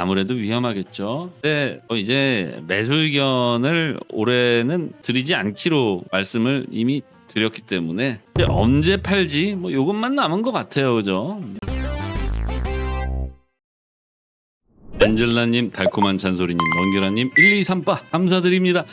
아무래도 위험하겠죠. 근데 어, 이제 매수 의견을 올해는 드리지 않기로 말씀을 이미 드렸기 때문에 언제 팔지 뭐 요것만 남은 것 같아요, 그죠? 엔젤라님, 달콤한 잔소리님, 넘겨라님, 1, 2, 3바 감사드립니다.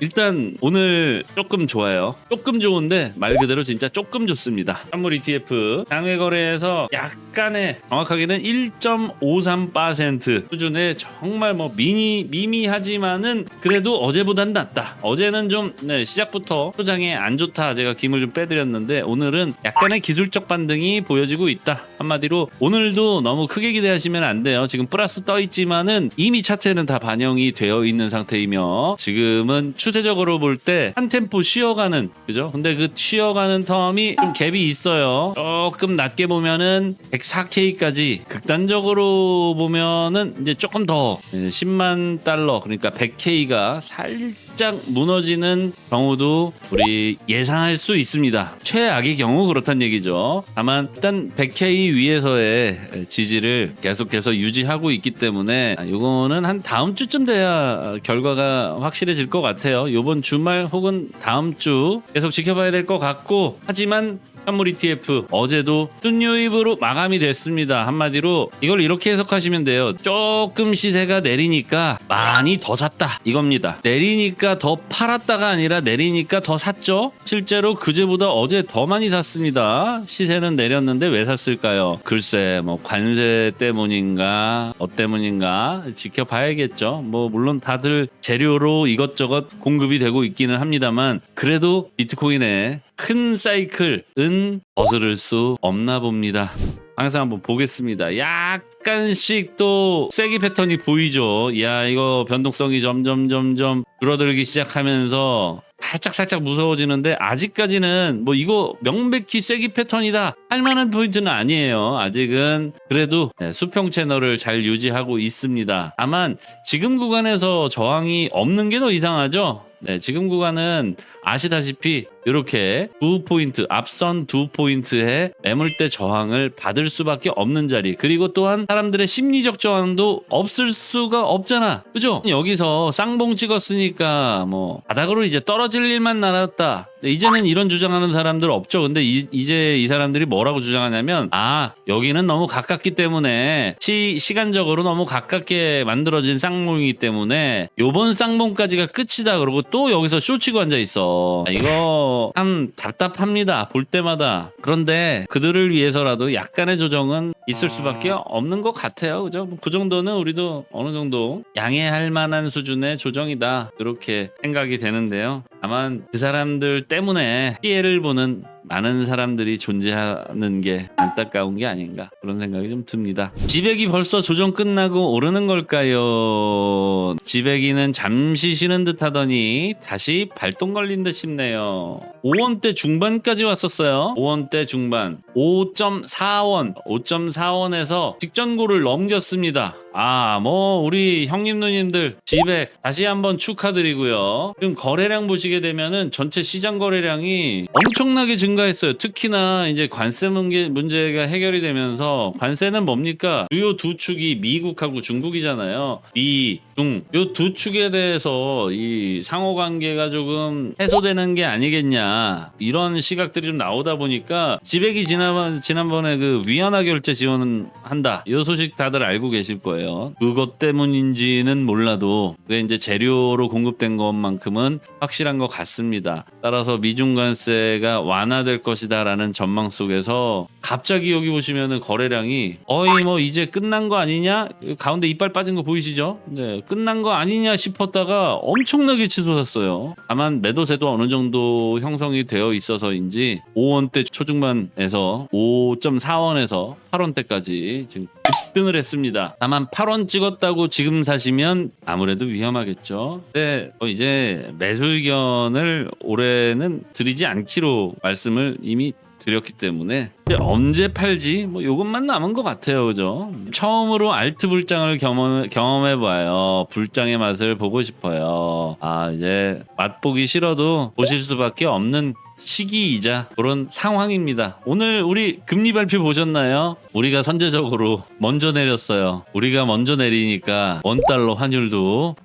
일단 오늘 조금 좋아요. 조금 좋은데 말 그대로 진짜 조금 좋습니다. 선물 ETF 장외 거래에서 약간의 정확하게는 1.53% 수준의 정말 뭐 미니 미미하지만은 그래도 어제보단 낫다. 어제는 좀 네, 시작부터 소장에 안 좋다. 제가 김을 좀 빼드렸는데 오늘은 약간의 기술적 반등이 보여지고 있다. 한마디로 오늘도 너무 크게 기대하시면 안 돼요. 지금 플러스 떠 있지 만은 이미 차트에는 다 반영이 되어 있는 상태이며 지금은 추세적으로 볼 때 한 템포 쉬어가는 그죠? 근데 그 쉬어가는 텀이 좀 갭이 있어요. 조금 낮게 보면은 104K까지 극단적으로 보면은 이제 조금 더 예, 10만 달러 그러니까 100K가 살짝 무너지는 경우도 우리 예상할 수 있습니다. 최악의 경우 그렇단 얘기죠. 다만 일단 100K 위에서의 지지를 계속해서 유지하고 있기 때문에 이거는 한 다음 주쯤 돼야 결과가 확실해질 것 같아요. 이번 주말 혹은 다음 주 계속 지켜봐야 될 것 같고 하지만 현물 ETF 어제도 순유입으로 마감이 됐습니다. 한마디로 이걸 이렇게 해석하시면 돼요. 조금 시세가 내리니까 많이 더 샀다 이겁니다. 내리니까 더 팔았다가 아니라 내리니까 더 샀죠. 실제로 그제보다 어제 더 많이 샀습니다. 시세는 내렸는데 왜 샀을까요? 글쎄 뭐 관세 때문인가 어 때문인가 지켜봐야겠죠. 뭐 물론 다들 재료로 이것저것 공급이 되고 있기는 합니다만 그래도 비트코인의 큰 사이클은 거스를 수 없나 봅니다. 항상 한번 보겠습니다. 약간씩 또 쐐기 패턴이 보이죠. 야 이거 변동성이 점점 점점 줄어들기 시작하면서 살짝 살짝 무서워지는데 아직까지는 뭐 이거 명백히 쐐기 패턴이다 할 만한 포인트는 아니에요. 아직은 그래도 네, 수평 채널을 잘 유지하고 있습니다. 다만 지금 구간에서 저항이 없는 게 더 이상하죠. 네, 지금 구간은 아시다시피 이렇게 두 포인트 앞선 두 포인트의 매물대 저항을 받을 수밖에 없는 자리. 그리고 또한 사람들의 심리적 저항도 없을 수가 없잖아. 그죠? 여기서 쌍봉 찍었으니까 뭐 바닥으로 이제 떨어질 일만 남았다. 이제는 이런 주장하는 사람들 없죠. 근데 이, 이제 이 사람들이 뭐라고 주장하냐면 아 여기는 너무 가깝기 때문에 시, 시간적으로 너무 가깝게 만들어진 쌍봉이기 때문에 요번 쌍봉까지가 끝이다. 그러고 또 여기서 쇼치고 앉아 있어. 이거 참 답답합니다. 볼 때마다. 그런데 그들을 위해서라도 약간의 조정은 있을 수밖에 없는 것 같아요. 그죠? 뭐그 정도는 우리도 어느 정도 양해할 만한 수준의 조정이다. 이렇게 생각이 되는데요. 다만 그 사람들 때문에 피해를 보는 많은 사람들이 존재하는 게 안타까운 게 아닌가 그런 생각이 좀 듭니다. 지배기 벌써 조정 끝나고 오르는 걸까요? 지배기는 잠시 쉬는 듯 하더니 다시 발동 걸린 듯 싶네요. 5원대 중반까지 왔었어요. 5원대 중반. 5.4원, 5.4원에서 직전고를 넘겼습니다. 아, 뭐 우리 형님 누님들 지백 다시 한번 축하드리고요. 지금 거래량 보시게 되면은 전체 시장 거래량이 엄청나게 증가했어요. 특히나 이제 관세 문제, 문제가 해결이 되면서 관세는 뭡니까? 주요 두 축이 미국하고 중국이잖아요. 미, 중. 요 두 축에 대해서 이 상호 관계가 조금 해소되는 게 아니겠냐. 이런 시각들이 좀 나오다 보니까 지백이 지난, 지난번에 그 위안화 결제 지원은 한다. 이 소식 다들 알고 계실 거예요. 그것 때문인지는 몰라도 그게 이제 재료로 공급된 것만큼은 확실한 것 같습니다. 따라서 미중 관세가 완화될 것이다라는 전망 속에서 갑자기 여기 보시면은 거래량이 어이 뭐 이제 끝난 거 아니냐? 가운데 이빨 빠진 거 보이시죠? 네, 끝난 거 아니냐 싶었다가 엄청나게 치솟았어요. 다만 매도세도 어느 정도 형성이 되어 있어서인지 5원대 초중반에서 5.4원에서 8원대까지 지금 급등을 했습니다. 다만 8원 찍었다고 지금 사시면 아무래도 위험하겠죠. 네, 어, 이제 매수 의견을 올해는 드리지 않기로 말씀을 이미 드렸기 때문에 언제 팔지? 뭐 요것만 남은 것 같아요. 그죠? 처음으로 알트 불장을 경험, 경험해봐요. 불장의 맛을 보고 싶어요. 아 이제 맛보기 싫어도 보실 수밖에 없는 시기이자 그런 상황입니다. 오늘 우리 금리 발표 보셨나요? 우리가 선제적으로 먼저 내렸어요. 우리가 먼저 내리니까 원달러 환율도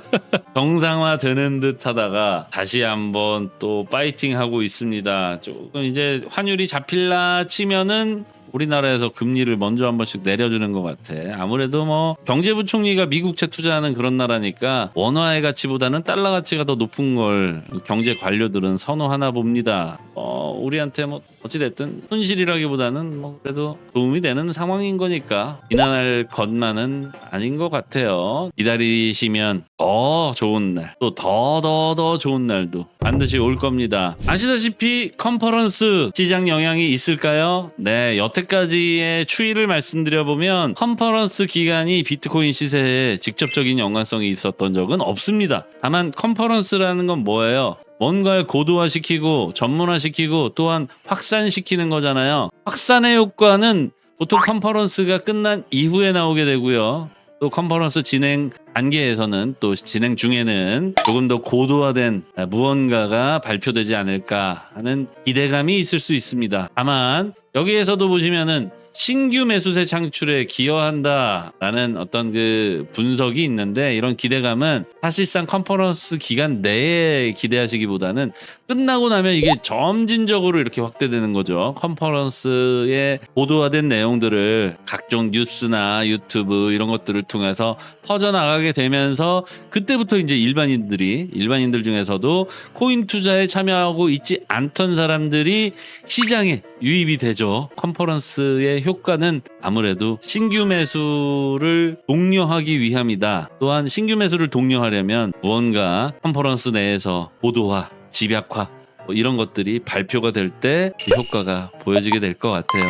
정상화 되는 듯 하다가 다시 한번 또 파이팅 하고 있습니다. 조금 이제 환율이 잡힐라 치면은 우리나라에서 금리를 먼저 한 번씩 내려주는 것 같아. 아무래도 뭐 경제부총리가 미국채 투자하는 그런 나라니까 원화의 가치보다는 달러 가치가 더 높은 걸 경제 관료들은 선호하나 봅니다. 어, 우리한테 뭐 어찌됐든 손실이라기보다는 뭐 그래도 도움이 되는 상황인 거니까 비난할 것만은 아닌 것 같아요. 기다리시면 더 좋은 날, 또 더 더 더 좋은 날도 반드시 올 겁니다. 아시다시피 컨퍼런스 시장 영향이 있을까요? 네, 여태까지의 추이를 말씀드려 보면 컨퍼런스 기간이 비트코인 시세에 직접적인 연관성이 있었던 적은 없습니다. 다만 컨퍼런스라는 건 뭐예요? 뭔가를 고도화시키고 전문화시키고 또한 확산시키는 거잖아요. 확산의 효과는 보통 컨퍼런스가 끝난 이후에 나오게 되고요. 또 컨퍼런스 진행 단계에서는 또 진행 중에는 조금 더 고도화된 무언가가 발표되지 않을까 하는 기대감이 있을 수 있습니다. 다만 여기에서도 보시면은 신규 매수세 창출에 기여한다라는 어떤 그 분석이 있는데 이런 기대감은 사실상 컨퍼런스 기간 내에 기대하시기보다는 끝나고 나면 이게 점진적으로 이렇게 확대되는 거죠. 컨퍼런스의 보도화된 내용들을 각종 뉴스나 유튜브 이런 것들을 통해서 퍼져나가게 되면서 그때부터 이제 일반인들이 일반인들 중에서도 코인 투자에 참여하고 있지 않던 사람들이 시장에 유입이 되죠. 컨퍼런스의 효과는 아무래도 신규 매수를 독려하기 위함이다. 또한 신규 매수를 독려하려면 무언가 컨퍼런스 내에서 보도화, 집약화 뭐 이런 것들이 발표가 될 때 효과가 보여지게 될 것 같아요.